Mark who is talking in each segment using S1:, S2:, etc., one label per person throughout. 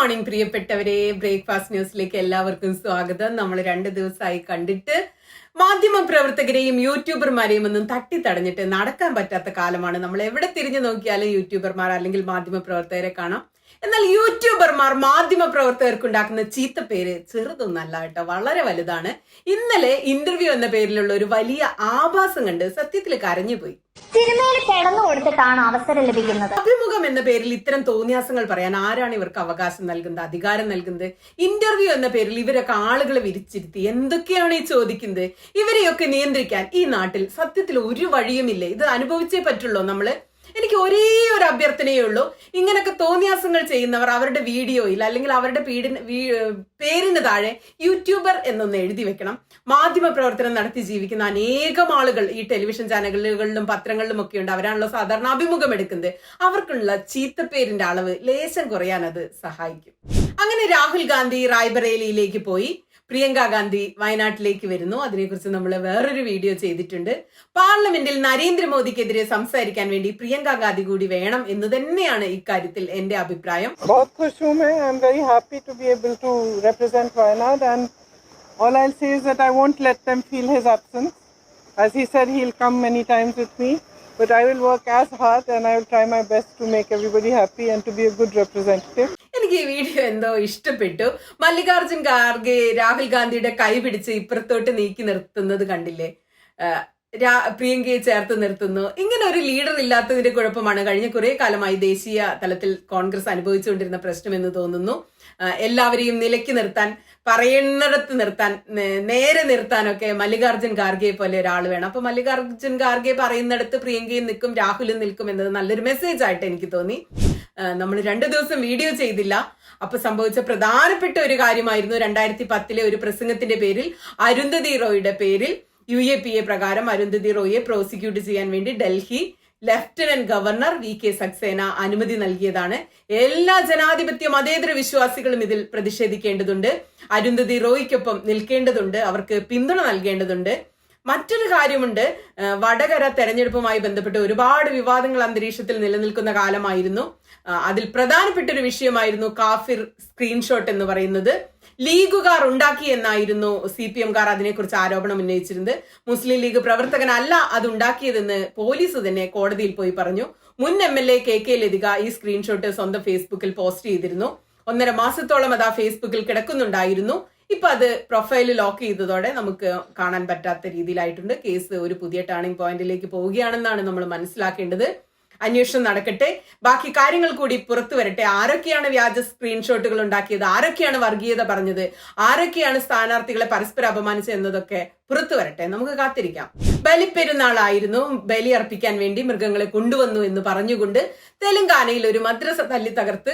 S1: Morning പ്രിയപ്പെട്ടവരെ. Breakfast ന്യൂസിലേക്ക് എല്ലാവർക്കും സ്വാഗതം. നമ്മൾ രണ്ട് ദിവസമായി കണ്ടിട്ട് മാധ്യമ പ്രവർത്തകരെയും യൂട്യൂബർമാരെയും ഒന്നും തട്ടി തടഞ്ഞിട്ട് നടക്കാൻ പറ്റാത്ത കാലമാണ്. നമ്മൾ എവിടെ തിരിഞ്ഞു നോക്കിയാലും യൂട്യൂബർമാർ അല്ലെങ്കിൽ മാധ്യമ പ്രവർത്തകരെ കാണാം. എന്നാൽ യൂട്യൂബർമാർ മാധ്യമ പ്രവർത്തകർക്ക് ഉണ്ടാക്കുന്ന പേര് ചെറുതൊന്നല്ല കേട്ടോ. വളരെ വലുതാണ്. ഇന്നലെ ഇന്റർവ്യൂ എന്ന പേരിലുള്ള ഒരു വലിയ ആഭാസം കണ്ട് സത്യത്തിൽ കരഞ്ഞുപോയി.
S2: സിനിമയിൽ കിടന്നു കൊടുത്തിട്ടാണ് അവസരം ലഭിക്കുന്നത്.
S1: അഭിമുഖം എന്ന പേരിൽ ഇത്തരം തോന്നിയാസങ്ങൾ പറയാൻ ആരാണ് ഇവർക്ക് അവകാശം നൽകുന്നത് അധികാരം നൽകുന്നത്? ഇന്റർവ്യൂ എന്ന പേരിൽ ഇവരൊക്കെ ആളുകളെ വിരിച്ചിരുത്തി എന്തൊക്കെയാണ് ഈ ചോദിക്കുന്നത്? ഇവരെയൊക്കെ നിയന്ത്രിക്കാൻ ഈ നാട്ടിൽ സത്യത്തിൽ ഒരു വഴിയുമില്ല? ഇത് അനുഭവിച്ചേ പറ്റുള്ളൂ നമ്മൾ? എനിക്ക് ഒരേ ഒരു അഭ്യർത്ഥനയേ ഉള്ളൂ. ഇങ്ങനൊക്കെ തോന്നിയാസങ്ങൾ ചെയ്യുന്നവർ അവരുടെ വീഡിയോയിൽ അല്ലെങ്കിൽ അവരുടെ പീഡിന് പേരിന് താഴെ യൂട്യൂബർ എന്നൊന്ന് എഴുതി വെക്കണം. മാധ്യമ പ്രവർത്തനം നടത്തി ജീവിക്കുന്ന അനേകം ആളുകൾ ഈ ടെലിവിഷൻ ചാനലുകളിലും പത്രങ്ങളിലും ഒക്കെ ഉണ്ട്. അവരാണല്ലോ സാധാരണ അഭിമുഖം എടുക്കുന്നത്. അവർക്കുള്ള ചീത്തപ്പേരിന്റെ അളവ് ലേശം കുറയാൻ അത് സഹായിക്കും. അങ്ങനെ രാഹുൽ ഗാന്ധി റായ്ബറേലിയിലേക്ക് പോയി. പ്രിയങ്ക ഗാന്ധി വയനാട്ടിലേക്ക് വരുന്നു അതിനെക്കുറിച്ച് നമ്മൾ വേറൊരു വീഡിയോ ചെയ്തിട്ടുണ്ട് പാർലമെന്റിൽ നരേന്ദ്രമോദിക്കെതിരെ സംസാരിക്കാൻ വേണ്ടി പ്രിയങ്ക ഗാന്ധി കൂടി വേണം എന്ന് തന്നെയാണ് ഇക്കാര്യത്തിൽ എന്റെ അഭിപ്രായം
S3: All I'll say is that I won't let them feel his absence. As he said, he'll come many times with me. But I will work as hard and I will try my best to make everybody happy and to be a good representative.
S1: എനിക്ക് ഈ video എന്തോ ഇഷ്ടപ്പെട്ടു. മല്ലികാർജുൻ ഖാർഗെ രാഹുൽ ഗാന്ധിയുടെ കൈ പിടിച്ച് ഇപ്പുറത്തോട്ട് നീക്കി നിർത്തുന്നത് കണ്ടില്ലേ? പ്രിയങ്കയെ ചേർത്ത് നിർത്തുന്നു. ഇങ്ങനെ ഒരു ലീഡർ ഇല്ലാത്തതിന്റെ കുഴപ്പമാണ്. കഴിഞ്ഞ കുറെ കാലമായി ദേശീയ തലത്തിൽ കോൺഗ്രസ് അനുഭവിച്ചുകൊണ്ടിരുന്ന പ്രശ്നം എന്ന് തോന്നുന്നു എല്ലാവരെയും നിലയ്ക്ക് നിർത്താൻ പറയുന്നിടത്ത് നിർത്താൻ നേരെ നിർത്താനൊക്കെ മല്ലികാർജുൻ ഖാർഗെ പോലെ ഒരാൾ വേണം. അപ്പൊ മല്ലികാർജുൻ ഖാർഗെ പറയുന്നിടത്ത് പ്രിയങ്കയും നിൽക്കും രാഹുലും നിൽക്കും എന്നത് നല്ലൊരു മെസ്സേജ് ആയിട്ട് എനിക്ക് തോന്നി. നമ്മൾ രണ്ടു ദിവസം വീഡിയോ ചെയ്തില്ല. അപ്പൊ സംഭവിച്ച പ്രധാനപ്പെട്ട ഒരു കാര്യമായിരുന്നു രണ്ടായിരത്തി പത്തിലെ ഒരു പ്രസംഗത്തിന്റെ പേരിൽ അരുന്ധതി റോയുടെ പേരിൽ യു എ പി എ പ്രകാരം അരുന്ധതി റോയെ പ്രോസിക്യൂട്ട് ചെയ്യാൻ വേണ്ടി Delhi lieutenant governor V K Saxena അനുമതി നൽകിയതാണ്. എല്ലാ ജനാധിപത്യ മതേതര വിശ്വാസികളും ഇതിൽ പ്രതിഷേധിക്കേണ്ടതുണ്ട്. അരുന്ധതി റോയ്ക്കൊപ്പം നിൽക്കേണ്ടതുണ്ട്. അവർക്ക് പിന്തുണ നൽകേണ്ടതുണ്ട്. മറ്റൊരു കാര്യമുണ്ട്. വടകര തെരഞ്ഞെടുപ്പുമായി ബന്ധപ്പെട്ട് ഒരുപാട് വിവാദങ്ങൾ അന്തരീക്ഷത്തിൽ നിലനിൽക്കുന്ന കാലമായിരുന്നു. അതിൽ പ്രധാനപ്പെട്ട ഒരു വിഷയമായിരുന്നു കാഫിർ സ്ക്രീൻഷോട്ട് എന്ന് പറയുന്നത്. ലീഗുകാർ ഉണ്ടാക്കി എന്നായിരുന്നു സി പി എംകാർ അതിനെക്കുറിച്ച് ആരോപണം ഉന്നയിച്ചിരുന്നത്. മുസ്ലിം ലീഗ് പ്രവർത്തകനല്ല അത് ഉണ്ടാക്കിയതെന്ന് പോലീസ് തന്നെ കോടതിയിൽ പോയി പറഞ്ഞു. മുൻ M L A K K Lathika ഈ സ്ക്രീൻഷോട്ട് സ്വന്തം ഫേസ്ബുക്കിൽ പോസ്റ്റ് ചെയ്തിരുന്നു. ഒന്നര മാസത്തോളം അത് ആ ഫേസ്ബുക്കിൽ കിടക്കുന്നുണ്ടായിരുന്നു. ഇപ്പൊ അത് പ്രൊഫൈൽ ലോക്ക് ചെയ്തതോടെ നമുക്ക് കാണാൻ പറ്റാത്ത രീതിയിലായിട്ടുണ്ട്. കേസ് ഒരു പുതിയ ടേണിംഗ് പോയിന്റിലേക്ക് പോവുകയാണെന്നാണ് നമ്മൾ മനസ്സിലാക്കേണ്ടത്. അന്വേഷണം നടക്കട്ടെ. ബാക്കി കാര്യങ്ങൾ കൂടി പുറത്തു വരട്ടെ. ആരൊക്കെയാണ് വ്യാജ സ്ക്രീൻഷോട്ടുകൾ ഉണ്ടാക്കിയത്? ആരൊക്കെയാണ് വർഗീയത പറഞ്ഞത്? ആരൊക്കെയാണ് സ്ഥാനാർത്ഥികളെ പരസ്പരം അപമാനിച്ചത് എന്നതൊക്കെ പുറത്തു വരട്ടെ നമുക്ക് കാത്തിരിക്കാം. ബലിപ്പെരുന്നാളായിരുന്നു ബലി അർപ്പിക്കാൻ വേണ്ടി മൃഗങ്ങളെ കൊണ്ടുവന്നു എന്ന് പറഞ്ഞുകൊണ്ട് തെലങ്കാനയിൽ ഒരു മദ്രസ തല്ലി തകർത്ത്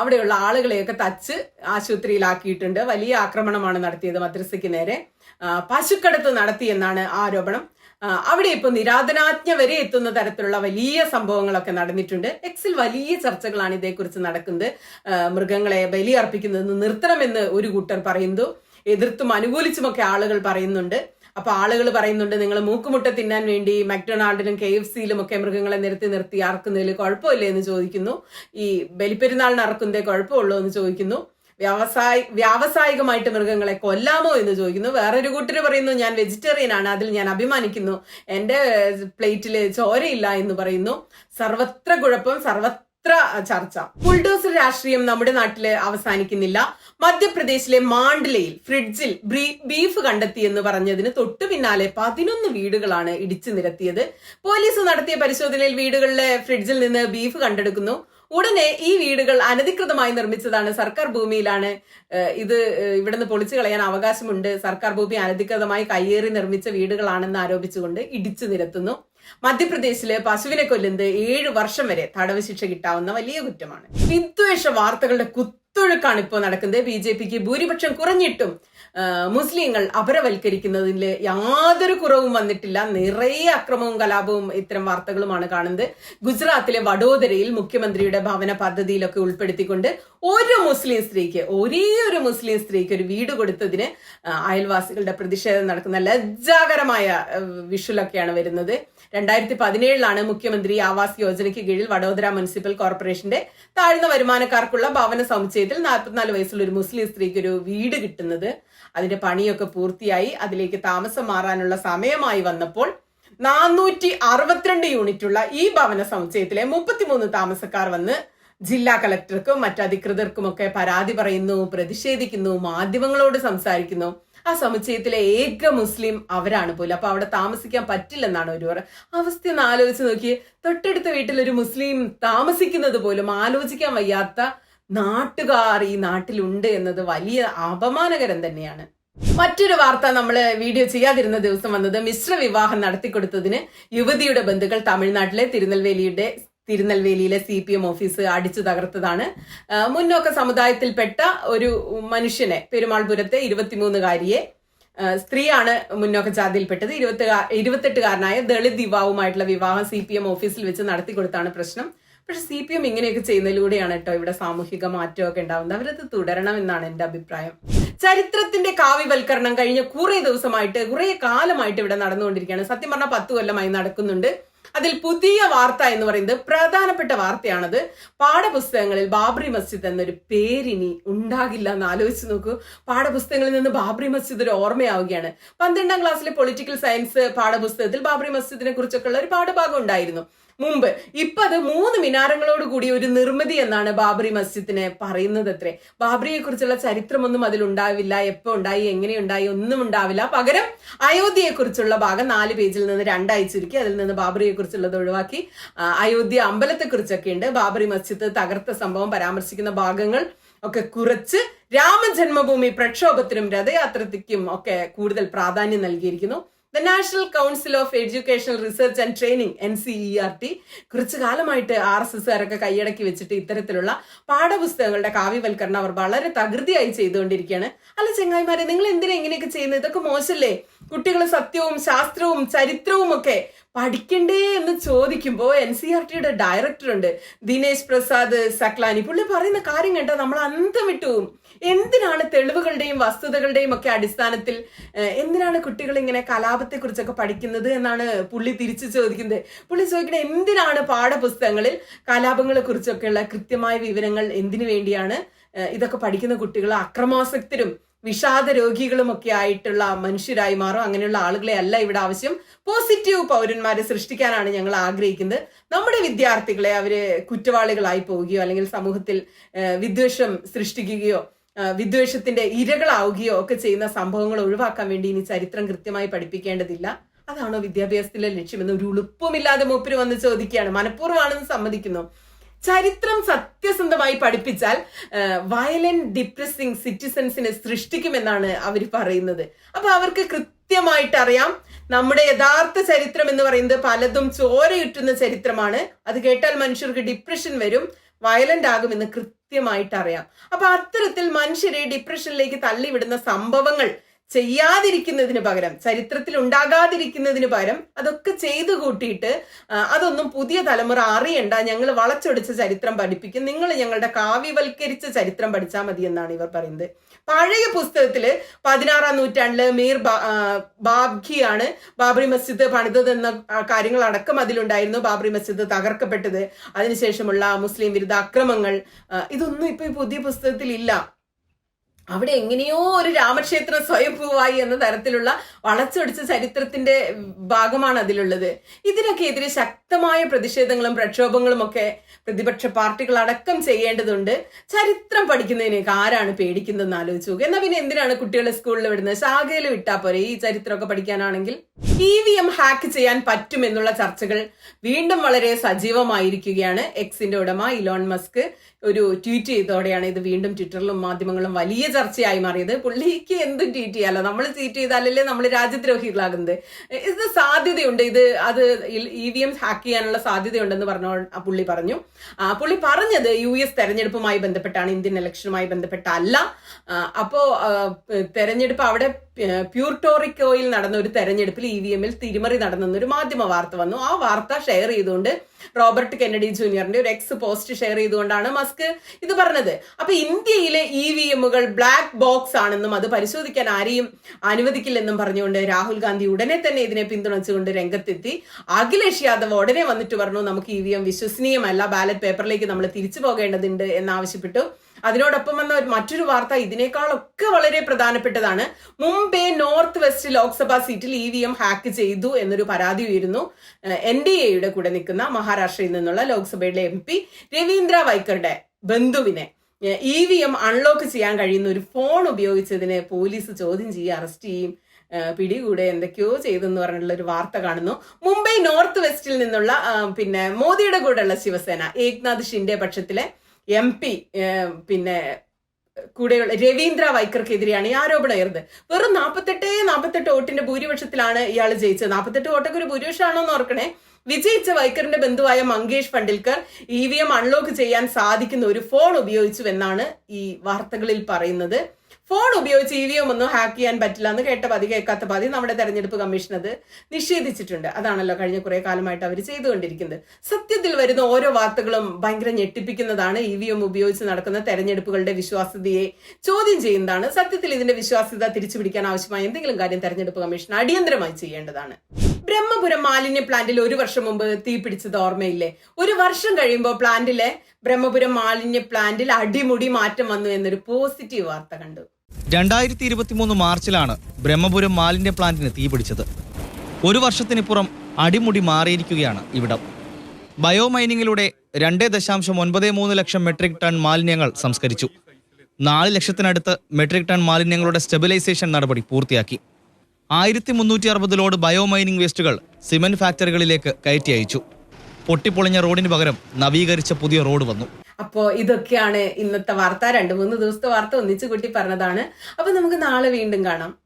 S1: അവിടെയുള്ള ആളുകളെയൊക്കെ തച്ച് ആശുപത്രിയിലാക്കിയിട്ടുണ്ട്. വലിയ ആക്രമണമാണ് നടത്തിയത് മദ്രസയ്ക്ക് നേരെ. പശുക്കടത്ത് നടത്തിയെന്നാണ് ആരോപണം. അവിടെ ഇപ്പൊ നിരാധനാജ്ഞ വരെ എത്തുന്ന തരത്തിലുള്ള വലിയ സംഭവങ്ങളൊക്കെ നടന്നിട്ടുണ്ട്. എക്സിൽ വലിയ ചർച്ചകളാണ് ഇതേക്കുറിച്ച് നടക്കുന്നത്. മൃഗങ്ങളെ ബലി അർപ്പിക്കുന്നത് നിർത്തണമെന്ന് ഒരു കൂട്ടർ പറയുന്നു. എതിർത്തും അനുകൂലിച്ചുമൊക്കെ ആളുകൾ പറയുന്നുണ്ട്. അപ്പൊ ആളുകൾ പറയുന്നുണ്ട് നിങ്ങൾ മൂക്കുമുട്ട തിന്നാൻ വേണ്ടി മക്ഡൊണാൾഡിലും കെ എഫ് സിയിലും ഒക്കെ മൃഗങ്ങളെ നിരത്തി നിർത്തി അറക്കുന്നതിൽ കുഴപ്പമില്ലേ എന്ന് ചോദിക്കുന്നു. ഈ ബലിപ്പെരുന്നാളിന് അറക്കുന്നതേ കുഴപ്പമുള്ളൂ എന്ന് ചോദിക്കുന്നു. വ്യാവസായി വ്യാവസായികമായിട്ട് മൃഗങ്ങളെ കൊല്ലാമോ എന്ന് ചോദിക്കുന്നു. വേറൊരു കൂട്ടർ പറയുന്നു ഞാൻ വെജിറ്റേറിയൻ ആണ്. അതിൽ ഞാൻ അഭിമാനിക്കുന്നു. എന്റെ പ്ലേറ്റിൽ ചോരയില്ല എന്ന് പറയുന്നു. സർവത്ര കുഴപ്പം സർവത്ര ചർച്ച. ബുൾഡോസർ രാഷ്ട്രീയം നമ്മുടെ നാട്ടിൽ അവസാനിക്കുന്നില്ല. മധ്യപ്രദേശിലെ മാണ്ഡലയിൽ ഫ്രിഡ്ജിൽ ബീഫ് കണ്ടെത്തി എന്ന് പറഞ്ഞതിന് തൊട്ടു പിന്നാലെ പതിനൊന്ന് വീടുകളാണ് ഇടിച്ചു നിരത്തിയത്. പോലീസ് നടത്തിയ പരിശോധനയിൽ വീടുകളിലെ ഫ്രിഡ്ജിൽ നിന്ന് ബീഫ് കണ്ടെടുക്കുന്നു. ഉടനെ ഈ വീടുകൾ അനധികൃതമായി നിർമ്മിച്ചതാണ്. സർക്കാർ ഭൂമിയിലാണ് ഇത് ഇവിടുന്ന് പൊളിച്ചു കളയാൻ അവകാശമുണ്ട്. സർക്കാർ ഭൂമി അനധികൃതമായി കയ്യേറി നിർമ്മിച്ച വീടുകളാണെന്ന് ആരോപിച്ചുകൊണ്ട് ഇടിച്ചു നിരത്തുന്നു. മധ്യപ്രദേശിൽ പശുവിനെ കൊല്ലുന്നത് ഏഴ് വർഷം വരെ തടവ് ശിക്ഷ കിട്ടാവുന്ന വലിയ കുറ്റമാണ്. വിദ്വേഷ വാർത്തകളുടെ കുത്തൊഴുക്കാണ് ഇപ്പോൾ നടക്കുന്നത്. ബി ജെ പിക്ക് ഭൂരിപക്ഷം കുറഞ്ഞിട്ടും മുസ്ലിങ്ങൾ അപരവൽക്കരിക്കുന്നതിൽ യാതൊരു കുറവും വന്നിട്ടില്ല. നിറയെ അക്രമവും കലാപവും ഇത്തരം വാർത്തകളുമാണ് കാണുന്നത്. ഗുജറാത്തിലെ വഡോദരയിൽ മുഖ്യമന്ത്രിയുടെ ഭവന പദ്ധതിയിലൊക്കെ ഉൾപ്പെടുത്തിക്കൊണ്ട് ഒരു മുസ്ലിം സ്ത്രീക്ക് ഒരേ ഒരു മുസ്ലിം സ്ത്രീക്ക് ഒരു വീട് കൊടുത്തതിന് അയൽവാസികളുടെ പ്രതിഷേധം നടക്കുന്ന ലജ്ജാകരമായ വിഷുലൊക്കെയാണ് വരുന്നത്. രണ്ടായിരത്തി പതിനേഴിലാണ് മുഖ്യമന്ത്രി ആവാസ് യോജനയ്ക്ക് കീഴിൽ വഡോദര മുനിസിപ്പൽ കോർപ്പറേഷന്റെ താഴ്ന്ന വരുമാനക്കാർക്കുള്ള ഭവന സമുച്ചയം സമുച്ചയത്തിൽ നാൽപ്പത്തിനാല് വയസ്സുള്ള ഒരു മുസ്ലിം സ്ത്രീക്ക് ഒരു വീട് കിട്ടുന്നത്. അതിന്റെ പണിയൊക്കെ പൂർത്തിയായി. അതിലേക്ക് താമസം മാറാനുള്ള സമയമായി വന്നപ്പോൾ നാനൂറ്റി അറുപത്തിരണ്ട് യൂണിറ്റുള്ള ഈ ഭവന സമുച്ചയത്തിലെ മുപ്പത്തിമൂന്ന് താമസക്കാർ വന്ന് ജില്ലാ കളക്ടർക്കും മറ്റധികൃതർക്കുമൊക്കെ പരാതി പറയുന്നു പ്രതിഷേധിക്കുന്നു മാധ്യമങ്ങളോട് സംസാരിക്കുന്നു. ആ സമുച്ചയത്തിലെ ഏക മുസ്ലിം അവരാണ് പോലും. അപ്പൊ അവിടെ താമസിക്കാൻ പറ്റില്ലെന്നാണ് ഒരു അവസ്ഥ ഒന്ന് ആലോചിച്ച് നോക്കി തൊട്ടടുത്ത വീട്ടിൽ ഒരു മുസ്ലിം താമസിക്കുന്നത് പോലും ആലോചിക്കാൻ വയ്യാത്ത നാട്ടുകാർ ഈ നാട്ടിലുണ്ട് എന്നത് വലിയ അപമാനകരം തന്നെയാണ്. മറ്റൊരു വാർത്ത നമ്മൾ വീഡിയോ ചെയ്യാതിരുന്ന ദിവസം വന്നത് മിശ്ര വിവാഹം നടത്തിക്കൊടുത്തതിന് യുവതിയുടെ ബന്ധുക്കൾ തമിഴ്നാട്ടിലെ തിരുനെൽവേലിയുടെ തിരുനെൽവേലിയിലെ സി പി എം ഓഫീസ് അടിച്ചു തകർത്തതാണ്. മുന്നോക്ക സമുദായത്തിൽപ്പെട്ട ഒരു മനുഷ്യനെ പെരുമാൾപുരത്തെ ഇരുപത്തിമൂന്നുകാരിയെ സ്ത്രീയാണ് മുന്നോക്ക ജാതിയിൽപ്പെട്ടത്. ഇരുപത്തി ഇരുപത്തെട്ടുകാരനായ ദളിത് യുവാവുമായിട്ടുള്ള വിവാഹം സി പി എം ഓഫീസിൽ വെച്ച് നടത്തിക്കൊടുത്താണ് പ്രശ്നം. പക്ഷെ സി പി എം ഇങ്ങനെയൊക്കെ ചെയ്യുന്നതിലൂടെയാണ് കേട്ടോ ഇവിടെ സാമൂഹിക മാറ്റമൊക്കെ ഉണ്ടാവുന്നത്. അവരത് തുടരണം എന്നാണ് എന്റെ അഭിപ്രായം. ചരിത്രത്തിന്റെ കാവ്യവൽക്കരണം കഴിഞ്ഞ കുറെ ദിവസമായിട്ട് കുറെ കാലമായിട്ട് ഇവിടെ നടന്നുകൊണ്ടിരിക്കുകയാണ്. സത്യം പറഞ്ഞാൽ പത്ത് കൊല്ലമായി നടക്കുന്നുണ്ട്. അതിൽ പുതിയ വാർത്ത എന്ന് പറയുന്നത് പ്രധാനപ്പെട്ട വാർത്തയാണത്. പാഠപുസ്തകങ്ങളിൽ ബാബറി മസ്ജിദ് എന്നൊരു പേരിനി ഉണ്ടാകില്ല എന്ന് ആലോചിച്ച് നോക്കൂ. പാഠപുസ്തകങ്ങളിൽ നിന്ന് ബാബറി മസ്ജിദ് ഒരു ഓർമ്മയാവുകയാണ്. പന്ത്രണ്ടാം ക്ലാസ്സിലെ പൊളിറ്റിക്കൽ സയൻസ് പാഠപുസ്തകത്തിൽ ബാബറി മസ്ജിദിനെ കുറിച്ചൊക്കെ ഉള്ള ഒരു പാഠഭാഗം ഉണ്ടായിരുന്നു. മുമ്പ്. ഇപ്പൊ അത് മൂന്ന് മിനാരങ്ങളോട് കൂടി ഒരു നിർമ്മിതി എന്നാണ് ബാബറി മസ്ജിദിനെ പറയുന്നത് അത്രേ. ബാബറിയെ കുറിച്ചുള്ള ചരിത്രമൊന്നും അതിൽ ഉണ്ടാവില്ല. എപ്പോ ഉണ്ടായി എങ്ങനെ ഉണ്ടായി ഒന്നും ഉണ്ടാവില്ല. പകരം അയോധ്യയെ കുറിച്ചുള്ള ഭാഗം നാല് പേജിൽ നിന്ന് രണ്ടായി ചുരുക്കി അതിൽ നിന്ന് ബാബറിയെ കുറിച്ചുള്ളത് ഒഴിവാക്കി അയോധ്യ അമ്പലത്തെ കുറിച്ചൊക്കെ ഉണ്ട് ബാബറി മസ്ജിദ് തകർത്ത സംഭവം പരാമർശിക്കുന്ന ഭാഗങ്ങൾ ഒക്കെ കുറച്ച് രാമജന്മഭൂമി പ്രക്ഷോഭത്തിനും രഥയാത്രയ്ക്കും ഒക്കെ കൂടുതൽ പ്രാധാന്യം നൽകിയിരിക്കുന്നു. The national council of educational research and training N C E R T കുറച്ചു കാലമായിട്ട് ആർ എസ് എസ്കാരൊക്കെ കൈയടക്കി വെച്ചിട്ട് ഇത്തരത്തിലുള്ള പാഠപുസ്തകങ്ങളുടെ കാവ്യവൽക്കരണം അവർ വളരെ തകൃതിയായി ചെയ്തുകൊണ്ടിരിക്കുകയാണ്. അല്ല ചെങ്ങായിമാരെ നിങ്ങൾ എന്തിനാ ഇങ്ങനെയൊക്കെ ചെയ്യുന്നത്? ഇതൊക്കെ മോശമല്ലേ കുട്ടികൾ സത്യവും ശാസ്ത്രവും ചരിത്രവും ഒക്കെ പഠിക്കണ്ടേ എന്ന് ചോദിക്കുമ്പോൾ എൻ സി ആർ ടിയുടെ ഡയറക്ടർ ഉണ്ട് ദിനേശ് പ്രസാദ് സക്ലാനി പുള്ളി പറയുന്ന കാര്യം കണ്ടാൽ നമ്മൾ അന്തം വിട്ടു പോകും. എന്തിനാണ് തെളിവുകളുടെയും വസ്തുതകളുടെയും ഒക്കെ അടിസ്ഥാനത്തിൽ എന്തിനാണ് കുട്ടികൾ ഇങ്ങനെ കലാപത്തെ കുറിച്ചൊക്കെ പഠിക്കുന്നത് എന്നാണ് പുള്ളി തിരിച്ചു ചോദിക്കുന്നത് പുള്ളി ചോദിക്കുന്നത് എന്തിനാണ് പാഠപുസ്തകങ്ങളിൽ കലാപങ്ങളെ കുറിച്ചൊക്കെയുള്ള കൃത്യമായ വിവരങ്ങൾ എന്തിനു വേണ്ടിയാണ് ഇതൊക്കെ പഠിക്കുന്ന കുട്ടികൾ അക്രമാസക്തരും വിഷാദ രോഗികളും ഒക്കെ ആയിട്ടുള്ള മനുഷ്യരായി മാറും. അങ്ങനെയുള്ള ആളുകളെ അല്ല ഇവിടെ ആവശ്യം. പോസിറ്റീവ് പൗരന്മാരെ സൃഷ്ടിക്കാനാണ് ഞങ്ങൾ ആഗ്രഹിക്കുന്നത്. നമ്മുടെ വിദ്യാർത്ഥികളെ അവർ കുറ്റവാളികളായി പോവുകയോ അല്ലെങ്കിൽ സമൂഹത്തിൽ വിദ്വേഷം സൃഷ്ടിക്കുകയോ വിദ്വേഷത്തിന്റെ ഇരകളാവുകയോ ഒക്കെ ചെയ്യുന്ന സംഭവങ്ങൾ ഒഴിവാക്കാൻ വേണ്ടി ഇനി ചരിത്രം കൃത്യമായി പഠിപ്പിക്കേണ്ടതില്ല. അതാണോ വിദ്യാഭ്യാസത്തിലെ ലക്ഷ്യമെന്ന് ഒരു ഉളുപ്പുമില്ലാതെ മൂപ്പര് വന്ന് ചോദിക്കുകയാണ്. മനഃപൂർവമാണെന്ന് സമ്മതിക്കുന്നു. ചരിത്രം സത്യസന്ധമായി പഠിപ്പിച്ചാൽ വയലന്റ് ഡിപ്രസിംഗ് സിറ്റിസൺസിനെ സൃഷ്ടിക്കുമെന്നാണ് അവർ പറയുന്നത്. അപ്പൊ അവർക്ക് കൃത്യമായിട്ട് അറിയാം നമ്മുടെ യഥാർത്ഥ ചരിത്രം എന്ന് പറയുന്നത് പലതും ചോരയുറ്റുന്ന ചരിത്രമാണ്. അത് കേട്ടാൽ മനുഷ്യർക്ക് ഡിപ്രഷൻ വരും വയലന്റ് ആകുമെന്ന് കൃത്യമായിട്ട് അറിയാം അപ്പൊ അത്തരത്തിൽ മനുഷ്യരെ ഡിപ്രഷനിലേക്ക് തള്ളിവിടുന്ന സംഭവങ്ങൾ ചെയ്യാതിരിക്കുന്നതിന് പകരം ചരിത്രത്തിൽ ഉണ്ടാകാതിരിക്കുന്നതിന് പകരം അതൊക്കെ ചെയ്തു കൂട്ടിയിട്ട് അതൊന്നും പുതിയ തലമുറ അറിയണ്ട. ഞങ്ങൾ വളച്ചൊടിച്ച ചരിത്രം പഠിപ്പിക്കും. നിങ്ങൾ ഞങ്ങളുടെ കാവ്യവൽക്കരിച്ച ചരിത്രം പഠിച്ചാൽ മതി എന്നാണ് ഇവർ പറയുന്നത്. പഴയ പുസ്തകത്തിൽ പതിനാറാം നൂറ്റാണ്ടിൽ മീർ ബാബ്ഖിയാണ് ബാബറി മസ്ജിദ് പണിതത് എന്ന കാര്യങ്ങൾ അടക്കം അതിലുണ്ടായിരുന്നു. ബാബറി മസ്ജിദ് തകർക്കപ്പെട്ടത്. അതിനുശേഷമുള്ള മുസ്ലിം വിരുദ്ധ അക്രമങ്ങൾ ഇതൊന്നും ഇപ്പൊ പുതിയ പുസ്തകത്തിൽ ഇല്ല. അവിടെ എങ്ങനെയോ ഒരു രാമക്ഷേത്രം സ്വയംഭൂവായി എന്ന തരത്തിലുള്ള വളച്ചൊടിച്ച ചരിത്രത്തിന്റെ ഭാഗമാണ് അതിലുള്ളത്. ഇതിനൊക്കെ എതിരെ ശക്തമായ പ്രതിഷേധങ്ങളും പ്രക്ഷോഭങ്ങളും ഒക്കെ പ്രതിപക്ഷ പാർട്ടികൾ അടക്കം ചെയ്യേണ്ടതുണ്ട്. ചരിത്രം പഠിക്കുന്നതിനേക്ക് ആരാണ് പേടിക്കുന്നതെന്ന് ആലോചിച്ചു നോക്കുക എന്നാ പിന്നെ എന്തിനാണ് കുട്ടികളെ സ്കൂളിൽ വിടുന്നത്? ശാഖയിൽ വിട്ടാൽ പോരെ ഈ ചരിത്രമൊക്കെ പഠിക്കാനാണെങ്കിൽ? ഇ വി എം ഹാക്ക് ചെയ്യാൻ പറ്റുമെന്നുള്ള ചർച്ചകൾ വീണ്ടും വളരെ സജീവമായിരിക്കുകയാണ്. എക്സിന്റെ ഉടമ ഇലോൺ മസ്ക് ഒരു ട്വീറ്റ് ചെയ്തതോടെയാണ് ഇത് വീണ്ടും ട്വിറ്ററിലും മാധ്യമങ്ങളും വലിയ ചർച്ചയായി മാറിയത്. പുള്ളിക്ക് എന്തും ട്വീറ്റ് ചെയ്യാലോ? നമ്മൾ ട്വീറ്റ് ചെയ്താലല്ലേ നമ്മൾ രാജ്യദ്രോഹികളാകുന്നത്. ഇത് സാധ്യതയുണ്ട്. ഇത് അത് ഇ വി എം ഹാക്ക് ചെയ്യാനുള്ള സാധ്യതയുണ്ടെന്ന് പറഞ്ഞ പുള്ളി പറഞ്ഞു. പുള്ളി പറഞ്ഞത് യു എസ് തെരഞ്ഞെടുപ്പുമായി ബന്ധപ്പെട്ടാണ്. ഇന്ത്യൻ ഇലക്ഷനുമായി ബന്ധപ്പെട്ടല്ല. അപ്പോ തെരഞ്ഞെടുപ്പ് അവിടെ പ്യൂർട്ടോറിക്കോയിൽ നടന്ന ഒരു തെരഞ്ഞെടുപ്പിൽ ഇ വി എമ്മിൽ തിരിമറി നടന്നെന്ന് ഒരു മാധ്യമ വാർത്ത വന്നു. ആ വാർത്ത ഷെയർ ചെയ്തുകൊണ്ട് റോബർട്ട് കെന്നഡി ജൂനിയറിന്റെ ഒരു എക്സ് പോസ്റ്റ് ഷെയർ ചെയ്തുകൊണ്ടാണ് മസ്ക് ഇത് പറഞ്ഞത്. അപ്പൊ ഇന്ത്യയിലെ ഇ വി എമ്മുകൾ ബ്ലാക്ക് ബോക്സ് ആണെന്നും അത് പരിശോധിക്കാൻ ആരെയും അനുവദിക്കില്ലെന്നും പറഞ്ഞുകൊണ്ട് രാഹുൽ ഗാന്ധി ഉടനെ തന്നെ ഇതിനെ പിന്തുണച്ചുകൊണ്ട് രംഗത്തെത്തി. അഖിലേഷ് യാദവ് ഉടനെ വന്നിട്ട് പറഞ്ഞു നമുക്ക് ഇ വി എം വിശ്വസനീയമല്ല ബാലറ്റ് പേപ്പറിലേക്ക് നമ്മൾ തിരിച്ചു പോകേണ്ടതുണ്ട് എന്നാവശ്യപ്പെട്ടു. അതിനോടൊപ്പം വന്ന മറ്റൊരു വാർത്ത ഇതിനേക്കാളൊക്കെ വളരെ പ്രധാനപ്പെട്ടതാണ്. മുംബൈ നോർത്ത് വെസ്റ്റ് ലോക്സഭാ സീറ്റിൽ ഇ വി എം ഹാക്ക് ചെയ്തു എന്നൊരു പരാതി ഉയരുന്നു. എൻ ഡി എയുടെ കൂടെ നിൽക്കുന്ന മഹാരാഷ്ട്രയിൽ നിന്നുള്ള ലോക്സഭയിലെ എം പി രവീന്ദ്ര വൈക്കറുടെ ബന്ധുവിനെ ഇ വി എം അൺലോക്ക് ചെയ്യാൻ കഴിയുന്ന ഒരു ഫോൺ ഉപയോഗിച്ചതിനെ പോലീസ് ചോദ്യം ചെയ്യുക അറസ്റ്റ് ചെയ്യും പിടികൂടെ എന്തൊക്കെയോ ചെയ്തെന്ന് പറഞ്ഞുള്ള ഒരു വാർത്ത കാണുന്നു. മുംബൈ നോർത്ത് വെസ്റ്റിൽ നിന്നുള്ള പിന്നെ മോദിയുടെ കൂടെയുള്ള ശിവസേന ഏക്നാഥ് ഷിൻഡെ പക്ഷത്തിലെ എം പി പിന്നെ കൂടെയുള്ള രവീന്ദ്ര വൈക്കർക്കെതിരെയാണ് ഈ ആരോപണം ഉയർന്നത്. വെറും നാൽപ്പത്തെട്ട് നാൽപ്പത്തെട്ട് വോട്ടിന്റെ ഭൂരിപക്ഷത്തിലാണ് ഇയാൾ ജയിച്ചത്. നാൽപ്പത്തെട്ട് വോട്ടൊക്കെ ഒരു ഭൂരിപക്ഷമാണോ എന്ന് ഓർക്കണേ. വിജയിച്ച വൈക്കറിന്റെ ബന്ധുവായ Mangesh Pandilkar E V M unlock ചെയ്യാൻ സാധിക്കുന്ന ഒരു ഫോൺ ഉപയോഗിച്ചു എന്നാണ് ഈ വാർത്തകളിൽ പറയുന്നത്. ഫോൺ ഉപയോഗിച്ച് ഇ വി എം ഒന്നും ഹാക്ക് ചെയ്യാൻ പറ്റില്ല എന്ന് കേട്ട പതി കേൾക്കാത്ത പതി നമ്മുടെ തെരഞ്ഞെടുപ്പ് കമ്മീഷൻ അത് നിഷേധിച്ചിട്ടുണ്ട്. അതാണല്ലോ കഴിഞ്ഞ കുറെ കാലമായിട്ട് അവർ ചെയ്തുകൊണ്ടിരിക്കുന്നത്. സത്യത്തിൽ വരുന്ന ഓരോ വാർത്തകളും ഭയങ്കര ഞെട്ടിപ്പിക്കുന്നതാണ് ഇ വി എം ഉപയോഗിച്ച് നടക്കുന്ന തെരഞ്ഞെടുപ്പുകളുടെ വിശ്വാസ്യതയെ ചോദ്യം ചെയ്യുന്നതാണ്. സത്യത്തിൽ ഇതിന്റെ വിശ്വാസ്യത തിരിച്ചുപിടിക്കാൻ ആവശ്യമായ എന്തെങ്കിലും കാര്യം തെരഞ്ഞെടുപ്പ് കമ്മീഷൻ അടിയന്തരമായി ചെയ്യേണ്ടതാണ്. ബ്രഹ്മപുരം മാലിന്യ പ്ലാന്റിൽ ഒരു വർഷം മുമ്പ് തീ പിടിച്ചത് ഓർമ്മയില്ലേ? ഒരു വർഷം കഴിയുമ്പോൾ പ്ലാന്റിലെ ബ്രഹ്മപുരം മാലിന്യ പ്ലാന്റിൽ അടിമുടി മാറ്റം വന്നു എന്നൊരു പോസിറ്റീവ് വാർത്ത കണ്ടു.
S4: രണ്ടായിരത്തി ഇരുപത്തിമൂന്ന് മാർച്ചിലാണ് ബ്രഹ്മപുരം മാലിന്യ പ്ലാന്റിന് തീപിടിച്ചത് ഒരു വർഷത്തിനിപ്പുറം അടിമുടി മാറിയിരിക്കുകയാണ് ഇവിടം. ബയോമൈനിങ്ങിലൂടെ രണ്ട് ദശാംശം ഒൻപത് മൂന്ന് ലക്ഷം മെട്രിക് ടൺ മാലിന്യങ്ങൾ സംസ്കരിച്ചു. നാല് ലക്ഷത്തിനടുത്ത് മെട്രിക് ടൺ മാലിന്യങ്ങളുടെ സ്റ്റെബിലൈസേഷൻ നടപടി പൂർത്തിയാക്കി. ആയിരത്തി മുന്നൂറ്റി അറുപത് ലോഡ് ബയോമൈനിങ് വേസ്റ്റുകൾ സിമന്റ് ഫാക്ടറികളിലേക്ക് കയറ്റി അയച്ചു. പൊട്ടിപ്പൊളിഞ്ഞ റോഡിന് പകരം നവീകരിച്ച പുതിയ റോഡ് വന്നു.
S1: അപ്പോ ഇതൊക്കെയാണ് ഇന്നത്തെ വാർത്ത. രണ്ട് മൂന്ന് ദിവസത്തെ വാർത്ത ഒന്നിച്ചു കൂട്ടി പറഞ്ഞതാണ്. അപ്പൊ നമുക്ക് നാളെ വീണ്ടും കാണാം.